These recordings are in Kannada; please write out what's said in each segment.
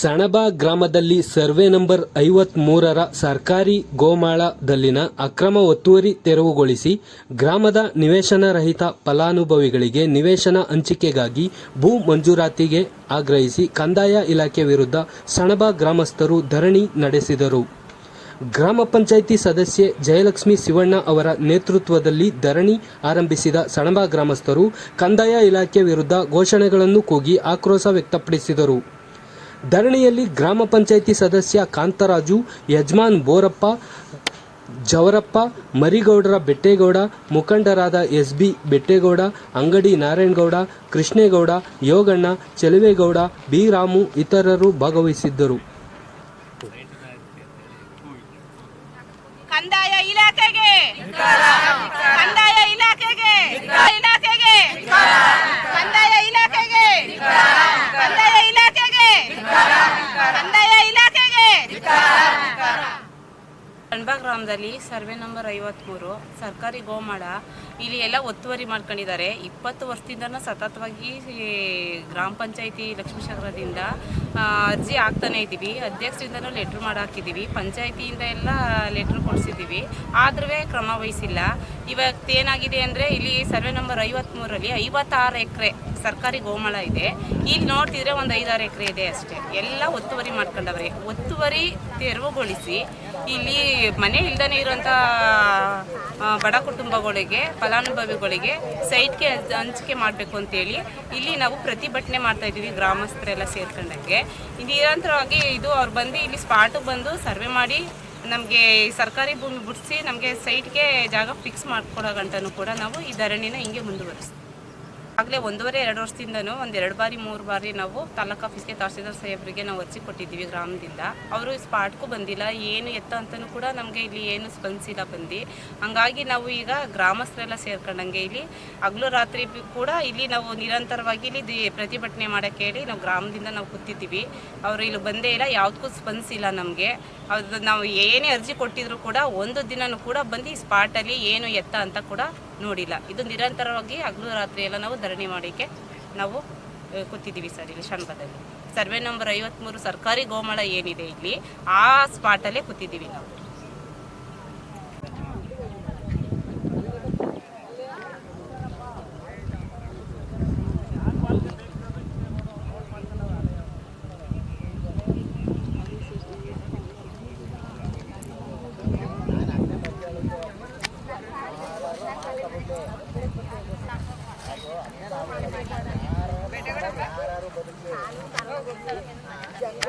ಸಣಬ ಗ್ರಾಮದಲ್ಲಿ ಸರ್ವೆ ನಂಬರ್ ಐವತ್ ಮೂರರ ಸರ್ಕಾರಿ ಗೋಮಾಳದಲ್ಲಿನ ಅಕ್ರಮ ಒತ್ತುವರಿ ತೆರವುಗೊಳಿಸಿ ಗ್ರಾಮದ ನಿವೇಶನ ರಹಿತ ಫಲಾನುಭವಿಗಳಿಗೆ ನಿವೇಶನ ಹಂಚಿಕೆಗಾಗಿ ಭೂ ಮಂಜೂರಾತಿಗೆ ಆಗ್ರಹಿಸಿ ಕಂದಾಯ ಇಲಾಖೆ ವಿರುದ್ಧ ಸಣಬ ಗ್ರಾಮಸ್ಥರು ಧರಣಿ ನಡೆಸಿದರು. ಗ್ರಾಮ ಪಂಚಾಯಿತಿ ಸದಸ್ಯೆ ಜಯಲಕ್ಷ್ಮಿ ಶಿವಣ್ಣ ಅವರ ನೇತೃತ್ವದಲ್ಲಿ ಧರಣಿ ಆರಂಭಿಸಿದ ಸಣಬಾ ಗ್ರಾಮಸ್ಥರು ಕಂದಾಯ ಇಲಾಖೆ ವಿರುದ್ಧ ಘೋಷಣೆಗಳನ್ನು ಕೂಗಿ ಆಕ್ರೋಶ ವ್ಯಕ್ತಪಡಿಸಿದರು. ಧರಣಿಯಲ್ಲಿ ಗ್ರಾಮ ಪಂಚಾಯಿತಿ ಸದಸ್ಯ ಕಾಂತರಾಜು, ಯಜಮಾನ್ ಬೋರಪ್ಪ, ಜವರಪ್ಪ, ಮರಿಗೌಡರ ಬೆಟ್ಟೇಗೌಡ, ಮುಖಂಡರಾದ S B Bettegowda, Angadi Narayanagowda, Krishnegowda, Yoganna, Cheluvegowda, B Ramu ಇತರರು ಭಾಗವಹಿಸಿದ್ದರು ಕಂದಾಯ ಇಲಾಖೆಗೆ ಕಂದಾಯ ಇಲಾಖೆಗೆ ಕಂದಾಯ ಇಲಾಖೆಗೆ ಕಣ್ಬಾ ಗ್ರಾಮದಲ್ಲಿ ಸರ್ವೆ ನಂಬರ್ ಐವತ್ತ್ಮೂರು ಸರ್ಕಾರಿ ಗೋಮಾಳ, ಇಲ್ಲಿ ಎಲ್ಲ ಒತ್ತುವರಿ ಮಾಡ್ಕೊಂಡಿದ್ದಾರೆ. ಇಪ್ಪತ್ತು ವರ್ಷದಿಂದನೂ ಸತತವಾಗಿ ಗ್ರಾಮ ಪಂಚಾಯಿತಿ ಲಕ್ಷ್ಮೀಸಾಗರದಿಂದ ಅರ್ಜಿ ಆಗ್ತಾನೆ ಇದ್ದೀವಿ. ಅಧ್ಯಕ್ಷರಿಂದನೂ ಲೆಟ್ರ್ ಮಾಡಿ ಹಾಕಿದ್ದೀವಿ ಪಂಚಾಯಿತಿಯಿಂದ ಎಲ್ಲ ಲೆಟ್ರ್ ಕೊಡಿಸಿದ್ದೀವಿ. ಆದ್ರೂ ಕ್ರಮ ವಹಿಸಿಲ್ಲ. ಇವತ್ತು ಏನಾಗಿದೆ ಅಂದರೆ ಇಲ್ಲಿ ಸರ್ವೆ ನಂಬರ್ ಐವತ್ತ್ಮೂರಲ್ಲಿ ಐವತ್ತಾರು ಎಕರೆ ಸರ್ಕಾರಿ ಗೋಮಳ ಇದೆ. ಇಲ್ಲಿ ನೋಡ್ತಿದ್ರೆ ಒಂದು ಐದಾರು ಎಕರೆ ಇದೆ ಅಷ್ಟೇ. ಎಲ್ಲ ಒತ್ತುವರಿ ಮಾಡ್ಕೊಂಡವ್ರೆ. ಒತ್ತುವರಿ ತೆರವುಗೊಳಿಸಿ ಇಲ್ಲಿ ಮನೆ ಇಲ್ದೇ ಇರುವಂಥ ಬಡ ಕುಟುಂಬಗಳಿಗೆ, ಫಲಾನುಭವಿಗಳಿಗೆ ಸೈಟ್ಗೆ ಹಂಚಿಕೆ ಮಾಡಬೇಕು ಅಂತೇಳಿ ಇಲ್ಲಿ ನಾವು ಪ್ರತಿಭಟನೆ ಮಾಡ್ತಾ ಇದ್ದೀವಿ. ಗ್ರಾಮಸ್ಥರೆಲ್ಲ ಸೇರ್ಕೊಂಡಂಗೆ. ನಿರಂತರವಾಗಿ ಇದು ಅವ್ರು ಬಂದು ಇಲ್ಲಿ ಸ್ಪಾಟಿಗೆ ಬಂದು ಸರ್ವೆ ಮಾಡಿ ನಮಗೆ ಸರ್ಕಾರಿ ಭೂಮಿ ಬಿಡಿಸಿ ನಮಗೆ ಸೈಟ್ಗೆ ಜಾಗ ಫಿಕ್ಸ್ ಮಾಡ್ಕೊಡೋ ಗಂಟನೂ ಕೂಡ ನಾವು ಈ ಧರಣಿನ ಹಿಂಗೆ ಮುಂದುವರಿಸ್ತೀವಿ. ಆಗಲೇ ಒಂದೂವರೆ, ಎರಡು ವರ್ಷದಿಂದನೂ ಒಂದು ಎರಡು ಬಾರಿ, ಮೂರು ಬಾರಿ ನಾವು ತಾಲೂಕ್ ಆಫೀಸ್ಗೆ ತಹಸೀಲ್ದಾರ್ ಸಾಹೇಬರಿಗೆ ನಾವು ಅರ್ಜಿ ಕೊಟ್ಟಿದ್ದೀವಿ ಗ್ರಾಮದಿಂದ. ಅವರು ಸ್ಪಾಟ್ಗೂ ಬಂದಿಲ್ಲ, ಏನು ಎತ್ತ ಅಂತಲೂ ಕೂಡ ನಮಗೆ ಇಲ್ಲಿ ಏನು ಸ್ಪಂದಿಸಿಲ್ಲ ಬಂದು. ಹಂಗಾಗಿ ನಾವು ಈಗ ಗ್ರಾಮಸ್ಥರೆಲ್ಲ ಸೇರ್ಕೊಂಡಂಗೆ ಇಲ್ಲಿ ಹಗಲು ರಾತ್ರಿ ಕೂಡ ಇಲ್ಲಿ ನಾವು ನಿರಂತರವಾಗಿ ಇಲ್ಲಿ ಪ್ರತಿಭಟನೆ ಮಾಡೋಕ್ಕೆ ಹೇಳಿ ನಾವು ಗ್ರಾಮದಿಂದ ನಾವು ಕೂತಿದ್ದೀವಿ. ಅವರು ಇಲ್ಲಿ ಬಂದೇ ಇಲ್ಲ ಯಾವುದಕ್ಕೂ ಸ್ಪಂದಿಸಿಲ್ಲ ನಮಗೆ. ಅದು ನಾವು ಏನೇ ಅರ್ಜಿ ಕೊಟ್ಟಿದ್ರು ಕೂಡ ಒಂದು ದಿನನೂ ಕೂಡ ಬಂದು ಈ ಸ್ಪಾಟಲ್ಲಿ ಏನು ಎತ್ತ ಅಂತ ಕೂಡ ನೋಡಿಲ್ಲ. ಇದು ನಿರಂತರವಾಗಿ ಹಗಲು ರಾತ್ರಿ ಎಲ್ಲ ನಾವು ಧರಣಿ ಮಾಡಿಕೆ ನಾವು ಕೂತಿದ್ದೀವಿ ಸರ್ ಇಲ್ಲಿ ಶಣಬದಲ್ಲಿ ಸರ್ವೆ ನಂಬರ್ ಐವತ್ತ್ಮೂರು ಸರ್ಕಾರಿ ಗೋಮಾಳ ಏನಿದೆ ಇಲ್ಲಿ, ಆ ಸ್ಪಾಟಲ್ಲೇ ಕೂತಿದ್ದೀವಿ ನಾವು.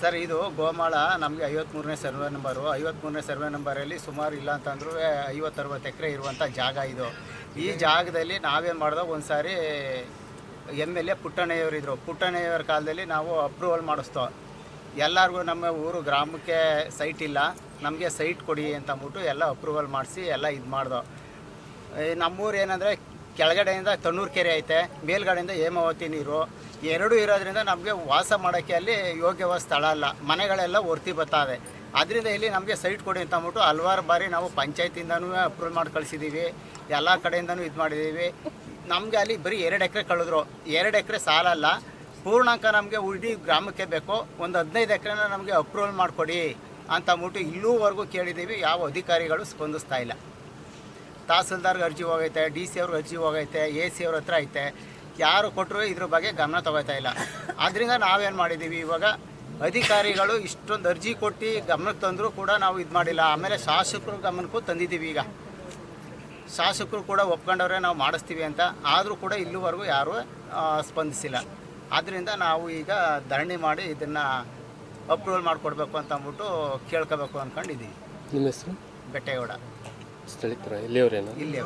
ಸರ್, ಇದು ಗೋಮಾಳ ನಮಗೆ ಐವತ್ತ್ಮೂರನೇ ಸರ್ವೆ ನಂಬರು. ಐವತ್ತ್ಮೂರನೇ ಸರ್ವೆ ನಂಬರಲ್ಲಿ ಸುಮಾರು ಇಲ್ಲ ಅಂತಂದ್ರೂ ಐವತ್ತರವತ್ತು ಎಕರೆ ಇರುವಂಥ ಜಾಗ ಇದು. ಈ ಜಾಗದಲ್ಲಿ ನಾವೇನು ಮಾಡಿದಾಗ ಒಂದು ಸಾರಿ ಎಂ ಎಲ್ ಎ ಪುಟ್ಟಣ್ಣಯ್ಯವರಿದ್ದರು ಪುಟ್ಟಣ್ಣಯ್ಯವರ ಕಾಲದಲ್ಲಿ ನಾವು ಅಪ್ರೂವಲ್ ಮಾಡಿಸ್ತೋ ಎಲ್ಲರಿಗೂ ನಮ್ಮ ಊರು ಗ್ರಾಮಕ್ಕೆ ಸೈಟ್ ಇಲ್ಲ. ನಮಗೆ ಸೈಟ್ ಕೊಡಿ ಅಂತ ಅಂದ್ಬಿಟ್ಟು ಎಲ್ಲ ಅಪ್ರೂವಲ್ ಮಾಡಿಸಿ ಎಲ್ಲ ಇದು ಮಾಡ್ದೋ. ನಮ್ಮೂರು ಏನಂದರೆ ಕೆಳಗಡೆಯಿಂದ ತಣ್ಣೂರು ಕೆರೆ ಐತೆ, ಮೇಲ್ಗಡೆಯಿಂದ ಹೇಮಾವತಿ ನೀರು. ಎರಡೂ ಇರೋದ್ರಿಂದ ನಮಗೆ ವಾಸ ಮಾಡೋಕ್ಕೆ ಅಲ್ಲಿ ಯೋಗ್ಯವಾದ ಸ್ಥಳ ಅಲ್ಲ. ಮನೆಗಳೆಲ್ಲ ಒರ್ತಿ ಬರ್ತಾವೆ. ಅದರಿಂದ ಇಲ್ಲಿ ನಮಗೆ ಸೈಟ್ ಕೊಡಿ ಅಂತ ಅಂದ್ಬಿಟ್ಟು ಹಲ್ವಾರು ಬಾರಿ ನಾವು ಪಂಚಾಯತಿಂದನೂ ಅಪ್ರೂವ್ ಮಾಡಿ ಕಳಿಸಿದ್ದೀವಿ ಎಲ್ಲ ಕಡೆಯಿಂದನೂ ಇದು ಮಾಡಿದ್ದೀವಿ ನಮಗೆ ಅಲ್ಲಿ ಬರೀ ಎರಡು ಎಕರೆ ಕಳೆದ್ರು. ಎರಡು ಎಕರೆ ಸಾಲಲ್ಲ ಪೂರ್ಣಾಂಕ ನಮಗೆ ಉಡಿ ಗ್ರಾಮಕ್ಕೆ ಬೇಕು. ಒಂದು ಹದಿನೈದು ಎಕರೆನ ನಮಗೆ ಅಪ್ರೂವಲ್ ಮಾಡಿಕೊಡಿ ಅಂತ ಅಂದ್ಬಿಟ್ಟು ಇಲ್ಲೂವರೆಗೂ ಕೇಳಿದ್ದೀವಿ ಯಾವ ಅಧಿಕಾರಿಗಳು ಸ್ಪಂದಿಸ್ತಾ ಇಲ್ಲ. ತಹಸೀಲ್ದಾರ್ಗೆ ಅರ್ಜಿ ಹೋಗೈತೆ ಡಿ ಸಿ ಅವ್ರಿಗೆ ಅರ್ಜಿ ಹೋಗೈತೆ ಎ ಸಿ ಅವ್ರ ಹತ್ರ ಐತೆ. ಯಾರು ಕೊಟ್ಟರು ಇದ್ರ ಬಗ್ಗೆ ಗಮನ ತಗೋತಾ ಇಲ್ಲ. ಆದ್ದರಿಂದ ನಾವೇನು ಮಾಡಿದ್ದೀವಿ ಇವಾಗ ಅಧಿಕಾರಿಗಳು ಇಷ್ಟೊಂದು ಅರ್ಜಿ ಕೊಟ್ಟು ಗಮನಕ್ಕೆ ತಂದರೂ ಕೂಡ ನಾವು ಇದು ಮಾಡಿಲ್ಲ. ಆಮೇಲೆ ಶಾಸಕರು ಗಮನಕ್ಕೂ ತಂದಿದ್ದೀವಿ ಈಗ. ಶಾಸಕರು ಕೂಡ ಒಪ್ಕೊಂಡವ್ರೆ ನಾವು ಮಾಡಿಸ್ತೀವಿ ಅಂತ. ಆದರೂ ಕೂಡ ಇಲ್ಲಿವರೆಗೂ ಯಾರೂ ಸ್ಪಂದಿಸಿಲ್ಲ. ಆದ್ದರಿಂದ ನಾವು ಈಗ ಧರಣಿ ಮಾಡಿ ಇದನ್ನು ಅಪ್ರೂವಲ್ ಮಾಡಿಕೊಡ್ಬೇಕು ಅಂತ ಅಂದ್ಬಿಟ್ಟು ಕೇಳ್ಕೋಬೇಕು ಅಂದ್ಕೊಂಡಿದ್ದೀವಿ ನಿಮ್ಮ ಹೆಸರು? ಬೆಟ್ಟೇಗೌಡ. ಸ್ಥಳೀಕರ ಇಲ್ಲಿಯವರೇನು ಇಲ್ಲಿ